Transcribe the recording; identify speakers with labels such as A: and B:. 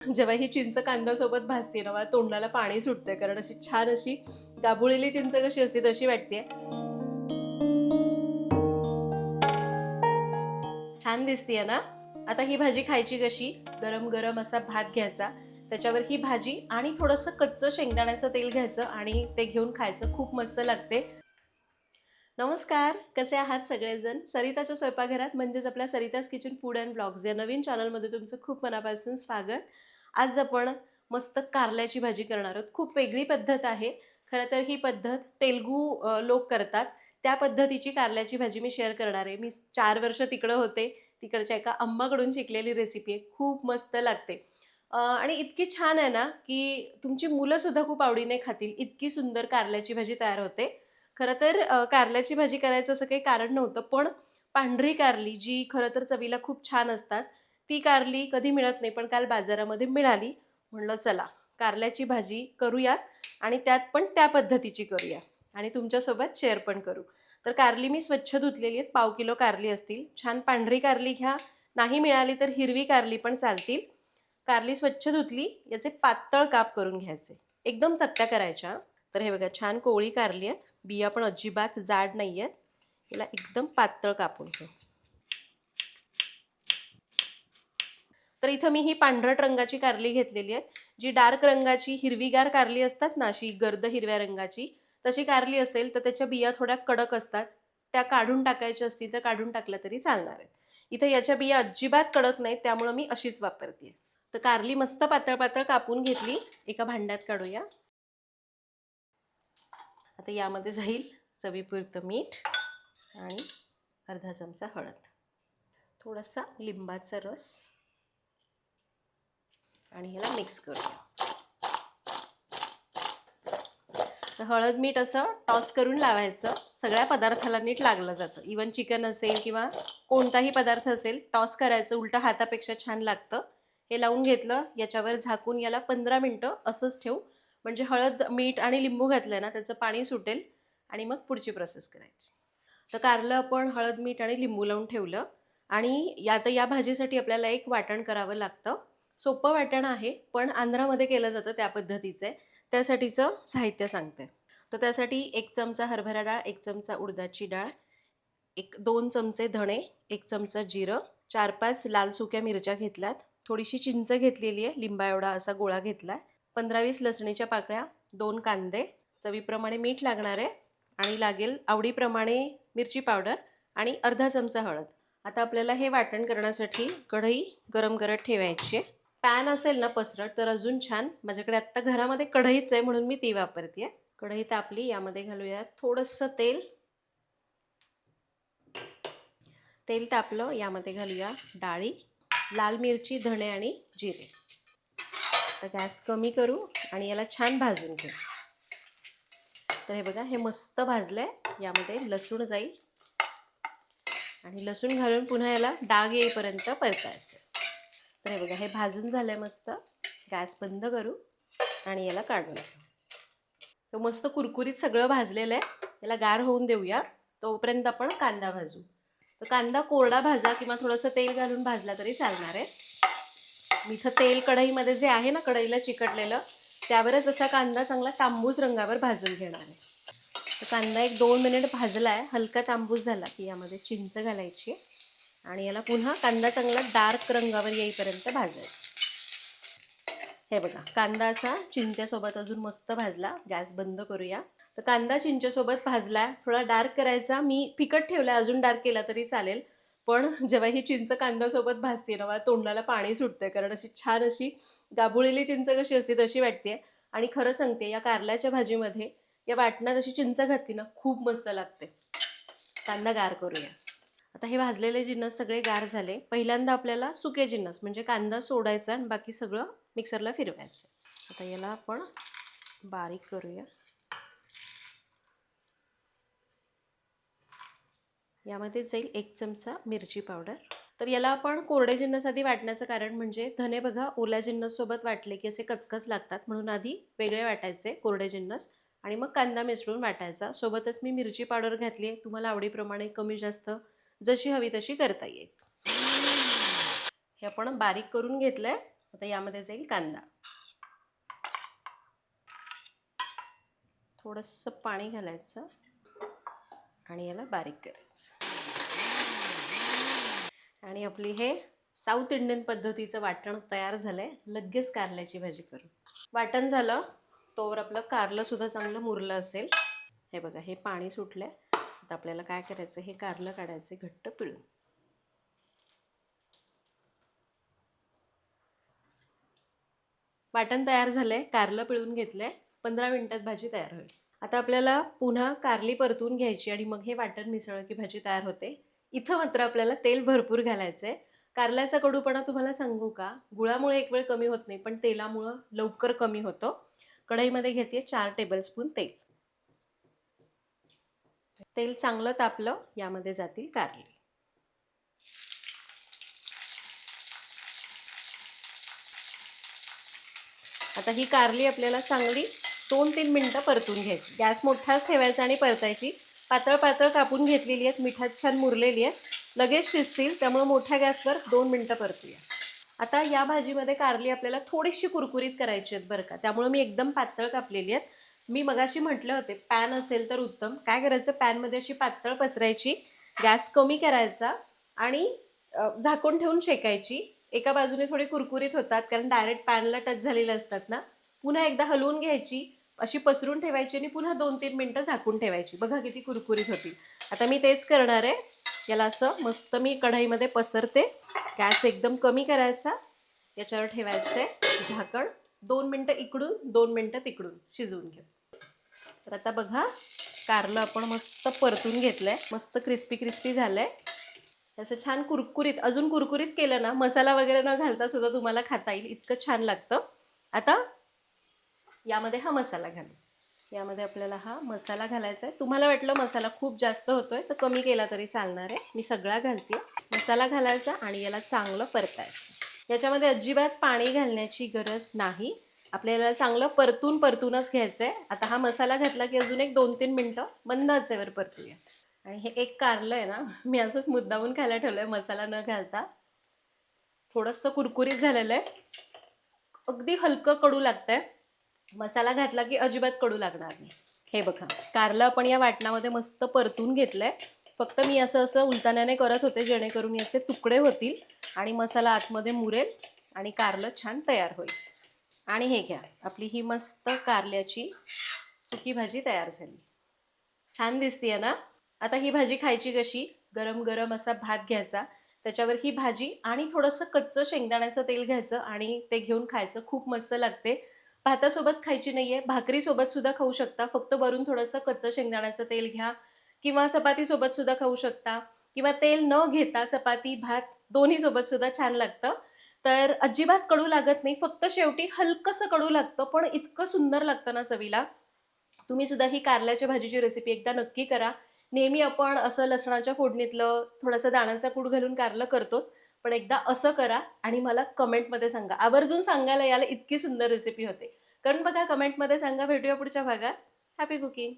A: जेव्हा ही चिंच कांद्यासोबत भाजते ना मला तोंडाला पाणी सुटते कारण अशी छान अशी गाबुळलेली चिंच कशी असते तशी वाटते. छान दिसतीये ना? आता ही भाजी खायची कशी? गरम गरम असा भात घ्यायचा. त्याच्यावर ही भाजी आणि थोडंसं कच्चं शेंगदाण्याचं तेल घ्यायचं आणि ते घेऊन खायचं. खूप मस्त लागते. नमस्कार. कसे आहात सगळेजण? सरिताच्या स्वयंपाकघरात म्हणजेच आपल्या Sarita's kitchen food and blogs या नवीन चॅनलमध्ये तुमचं खूप मनापासून स्वागत. आज आपण मस्त कारल्याची भाजी करणार आहोत. खूप वेगळी पद्धत आहे. खरं तर ही पद्धत तेलगू लोक करतात. त्या पद्धतीची कारल्याची भाजी मी शेअर करणार आहे. मी चार वर्ष तिकडं होते. तिकडच्या एका अम्माकडून शिकलेली रेसिपी आहे. खूप मस्त लागते. आणि इतकी छान आहे ना की तुमची मुलंसुद्धा खूप आवडीने खातील. इतकी सुंदर कारल्याची भाजी तयार होते. खरं तर कारल्याची भाजी करायचं असं काही कारण नव्हतं. पण पांढरी कारली जी खरं तर चवीला खूप छान असतात ती कारली कधी मिळत नाही पण काल बाजारामध्ये मिळाली. म्हणलं चला कारल्याची भाजी करूयात आणि त्यात पण त्या पद्धतीची करूया आणि तुमच्यासोबत शेअर पण करू. तर कारली मी स्वच्छ धुतलेली आहेत. पाव किलो कारली असतील. छान पांढरी कारली घ्या. नाही मिळाली तर हिरवी कारली पण चालतील. कारली स्वच्छ धुतली याचे पातळ काप करून घ्यायचे. एकदम चकट्या करायच्या. तर हे बघा छान कोवळी कारली आहेत. बिया पण अजिबात जाड नाही आहेत याला एकदम पातळ कापून घेऊ तर इथं मी ही पांढरट रंगाची कारली घेतलेली आहे. जी डार्क रंगाची हिरवीगार कारली असतात ना अशी गर्द हिरव्या रंगाची तशी कारली असेल तर त्याच्या बिया थोड्या कडक असतात. त्या काढून टाकायच्या असतील तर काढून टाकल्या तरी चालणार आहेत. इथं याच्या बिया अजिबात कडक नाहीत त्यामुळं मी अशीच वापरते तर कारली मस्त पातळ पातळ कापून घेतली. एका भांड्यात काढूया. आता यामध्ये जाईल चवीपुरतं मीठ आणि अर्धा चमचा हळद. थोडासा लिंबाचा रस. आणि ह्याला मिक्स करूया. तर हळद मीठ असं टॉस करून लावायचं. सगळ्या पदार्थाला नीट लागलं जातं. इवन चिकन असेल किंवा कोणताही पदार्थ असेल टॉस करायचं. उलटं हातापेक्षा छान लागतं. हे लावून घेतलं. याच्यावर झाकून याला पंधरा मिनटं असंच ठेवू. म्हणजे हळद मीठ आणि लिंबू घातलं ना त्याचं पाणी सुटेल आणि मग पुढची प्रोसेस करायची. तर कारलं आपण हळद मीठ आणि लिंबू लावून ठेवलं. आणि या तर या भाजीसाठी आपल्याला एक वाटण करावं लागतं. सोपं वाटण आहे पण आंध्रामध्ये केलं जातं त्या पद्धतीचं. आहे त्यासाठीचं साहित्य सांगते. तर त्यासाठी एक चमचा हरभरा डाळ एक चमचा उडदाची डाळ एक दोन चमचे धणे एक चमचा जिरं चार पाच लाल सुक्या मिरच्या घेतल्यात. थोडीशी चिंच घेतलेली आहे लिंबा एवढा असा गोळा घेतला आहे पंधरा वीस लसणीच्या पाकळ्या दोन कांदे चवीप्रमाणे मीठ लागणार आहे आणि लागेल आवडीप्रमाणे मिरची पावडर आणि अर्धा चमचा हळद. आता आपल्याला हे वाटण करण्यासाठी कढई गरम करत ठेवायची आहे. पॅन असेल ना पसरट तर अजून छान. माझ्याकडे आत्ता घरामध्ये कढईच आहे म्हणून मी ती वापरते कढई तापली यामध्ये घालूया थोडंसं तेल. तेल तापलं यामध्ये घालूया. डाळी लाल मिरची धणे आणि जिरे. तर गॅस कमी करू आणि याला छान भाजून घेऊ. तर हे बघा हे मस्त भाजलं आहे यामध्ये लसूण जाईल. आणि लसूण घालून पुन्हा याला डाग येईपर्यंत परतायचं. हे बघा हे भाजून झालं आहे मस्त. गॅस बंद करू आणि याला काढून तो मस्त कुरकुरीत सगळं भाजलेलं आहे. याला गार होऊन देऊया. तोपर्यंत आपण कांदा भाजू. तर कांदा कोरडा भाजा किंवा थोडंसं तेल घालून भाजला तरी चालणार आहे. मी इथं तेल कढईमध्ये जे आहे ना कढईला चिकटलेलं त्यावरच असा कांदा चांगला तांबूस रंगावर भाजून घेणार आहे. तर कांदा एक दोन मिनिट भाजला आहे हलका तांबूस झाला की यामध्ये चिंच घालायची. आहे आणि याला पुन्हा कांदा चांगला डार्क रंगावर येईपर्यंत भाजायचं. हे बघा कांदा असा चिंच्यासोबत अजून मस्त भाजला. गॅस बंद करूया. तर कांदा चिंच्यासोबत भाजला थोडा डार्क करायचा. मी फिकट ठेवला अजून डार्क केला तरी चालेल. पण जेव्हा ही चिंच कांद्यासोबत भाजते ना मला तोंडाला पाणी सुटते कारण अशी छान अशी गाबुळलेली चिंच कशी असते तशी वाटते आणि खरं सांगते या कारल्याच्या भाजीमध्ये या वाटणात अशी चिंच घातली ना खूप मस्त लागते. कांदा गार करूया. आता हे भाजलेले जिन्नस सगळे गार झाले. पहिल्यांदा आपल्याला सुके जिन्नस म्हणजे कांदा सोडायचा आणि बाकी सगळं मिक्सरला फिरवायचं. आता याला आपण बारीक करूया. यामध्ये जाईल एक चमचा मिरची पावडर. तर याला आपण कोरडे जिन्नस आधी वाटण्याचं कारण म्हणजे धने बघा ओल्या जिन्नससोबत वाटले की असे कचकच लागतात. म्हणून आधी वेगळे वाटायचे कोरडे जिन्नस आणि मग कांदा मिसळून वाटायचा. सोबतच मी मिरची पावडर घातली आहे. तुम्हाला आवडीप्रमाणे कमी जास्त जशी हवी तशी करता येईल. हे आपण बारीक करून घेतलं आहे आता यामध्ये जाईल कांदा. थोडंसं पाणी घालायचं आणि याला बारीक करायचं. आणि आपली हे साऊथ इंडियन पद्धतीचं वाटण तयार झालंय. लगेच कारल्याची भाजी करू. वाटण झालं तोवर आपलं कारलं सुद्धा चांगलं मुरलं असेल. हे बघा हे पाणी सुटलंय. आता आपल्याला काय करायचं? हे कारलं काढायचं घट्ट पिळून. वाटण तयार झालंय कारलं पिळून घेतलंय. पंधरा मिनिटात भाजी तयार होईल. आता आपल्याला पुन्हा कारली परतून घ्यायची आणि मग हे वाटण मिसळलं की भाजी तयार होते. इथं मात्र आपल्याला तेल भरपूर घालायचं आहे कारल्याचा कडूपणा तुम्हाला सांगू का? गुळामुळे एक वेळ कमी होत नाही पण तेलामुळं लवकर कमी होतो. कढईमध्ये घेते चार टेबलस्पून तेल. तेल चांगलं तापलं यामध्ये जातील कारली. आता ही कारली आपल्याला चांगली दोन तीन मिनटं परतून घ्यायची. गॅस मोठाच ठेवायचा आणि परतायची. पातळ पातळ कापून घेतलेली आहेत. मिठात छान मुरलेली आहे लगेच शिजतील. त्यामुळे मोठ्या गॅसवर दोन मिनटं परतूया. आता या भाजीमध्ये कारली आपल्याला थोडीशी कुरकुरीत करायची आहेत बरं का. त्यामुळे मी एकदम पातळ कापलेली आहेत. मी मगाशी म्हटले होते पॅन असेल तर उत्तम. काय करायचं? पॅनमध्ये अशी पातळ पसरायची गॅस कमी करायचा आणि झाकून ठेवून शेकायची. एका बाजूने थोडी कुरकुरीत होतात कारण डायरेक्ट पॅनला टच झालेले असतात ना. पुन्हा एकदा हलवून घ्यायची अशी पसरून ठेवायची आणि पुन्हा दोन तीन मिनटं झाकून ठेवायची. बघा किती कुरकुरीत होती आता मी तेच करणार आहे. याला असं मस्त मी कढईमध्ये पसरते. गॅस एकदम कमी करायचा. याच्यावर ठेवायचं आहे झाकण. दोन मिनटं इकडून दोन मिनटं तिकडून. शिजवून घेऊ. तर आता बघा कारलं आपण मस्त परतून घेतलंय. मस्त क्रिस्पी क्रिस्पी झालंय. असं छान कुरकुरीत अजून कुरकुरीत केलं ना मसाला वगैरे न घालता सुद्धा तुम्हाला खाता येईल. इतकं छान लागतं. आता यामध्ये हा मसाला घालू. यामध्ये आपल्याला हा मसाला घालायचा आहे. तुम्हाला वाटलं मसाला खूप जास्त होतोय तर कमी केला तरी चालणार आहे. मी सगळा घालते. मसाला घालायचा आणि याला चांगलं परतायचं. याच्यामध्ये अजिबात पाणी घालण्याची गरज नाही. आपल्याला चांगलं परतून परतूनच घ्यायचं आहे आता हा मसाला घातला की अजून एक दोन तीन मिनटं मंद आचेवर परतूया. आणि हे एक कारलं आहे ना मी असंच मुद्दामून खायला ठेवलं आहे मसाला न घालता. थोडंसं कुरकुरीत झालेलं आहे. अगदी हलकं कडू लागतंय. मसाला घातला की अजिबात कडू लागणार नाही. हे बघा कारलं आपण या वाटणामध्ये मस्त परतून घेतलं आहे फक्त मी असं असं उलताण्याने करत होते जेणेकरून याचे तुकडे होतील आणि मसाला आतमध्ये मुरेल आणि कारलं छान तयार होईल. आणि हे घ्या. आपली ही मस्त कारल्याची सुकी भाजी तयार झाली. छान दिसतीये ना? आता ही भाजी खायची कशी? गरम गरम असा भात घ्यायचा. त्याच्यावर ही भाजी आणि थोडंसं कच्चं शेंगदाण्याचं तेल घ्यायचं आणि ते घेऊन खायचं. खूप मस्त लागते. भातासोबत खायची नाहीये. भाकरीसोबत सुद्धा खाऊ शकता. फक्त वरून थोडंसं कच्चं शेंगदाण्याचं तेल घ्या. किंवा चपातीसोबत सुद्धा खाऊ शकता. किंवा तेल न घेता चपाती भात दोन्ही सोबत सुद्धा छान लागतं. तर अजिबात कडू लागत नाही. फक्त शेवटी हलकंसं कडू लागतं पण इतकं सुंदर लागतं ना चवीला. तुम्ही सुद्धा ही कारल्याच्या भाजीची रेसिपी एकदा नक्की करा. नेहमी आपण असं लसणाच्या फोडणीतलं थोडंसं दाणांचा कूड घालून कारलं करतोच पण एकदा असं करा आणि मला कमेंटमध्ये सांगा. आवर्जून सांगायला याला इतकी सुंदर रेसिपी होते. कारण बघा कमेंटमध्ये सांगा भेटूया पुढच्या भागात. Happy cooking